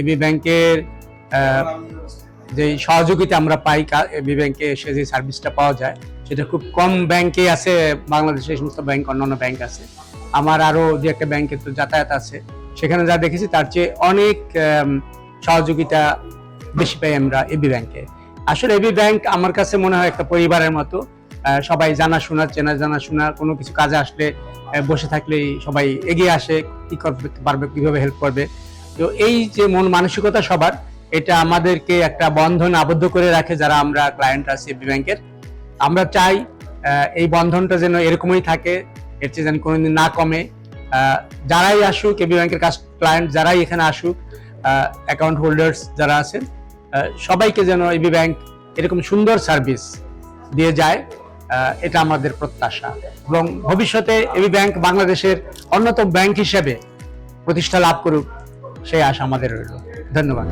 AB ব্যাংকের যে সহযোগিতা আমরা পাই এবি ব্যাংকে এসে যে সার্ভিসটা পাওয়া যায়, সেটা খুব কম ব্যাংকে আছে, বাংলাদেশে এই সমস্ত ব্যাংক, অন্যান্য ব্যাংক আছে। আমার আরও যে একটা ব্যাংকে তো যাতায়াত আছে। সেখানে যা দেখেছি, তার চেয়ে অনেক সহযোগিতা বেশি পাই আমরা এবি ব্যাংকে। আসলে এবি ব্যাংক আমার কাছে মনে হয় একটা পরিবারের মতো। সবাই জানাশোনা চেনা জানাশোনা কোনো কিছু কাজে আসলে বসে থাকলেই সবাই এগিয়ে আসে, কি করতে পারবে, কীভাবে হেল্প করবে। তো এই যে মন মানসিকতা সবার, এটা আমাদেরকে একটা বন্ধন আবদ্ধ করে রাখে যারা আমরা ক্লায়েন্ট আছি এবি ব্যাংকের আমরা চাই এই বন্ধনটা যেন এরকমই থাকে, এর চেয়ে যেন কোনোদিন না কমে। যারাই আসুক এবি ব্যাংকের কাজ ক্লায়েন্ট যারাই এখানে আসুক অ্যাকাউন্ট হোল্ডার্স যারা আছেন সবাইকে যেন এবি ব্যাংক এরকম সুন্দর সার্ভিস দিয়ে যায় এটা আমাদের প্রত্যাশা। এবং ভবিষ্যতে এবি ব্যাংক বাংলাদেশের অন্যতম ব্যাংক হিসেবে প্রতিষ্ঠা লাভ করুক। সেই আশা আমাদের রইল। ধন্যবাদ।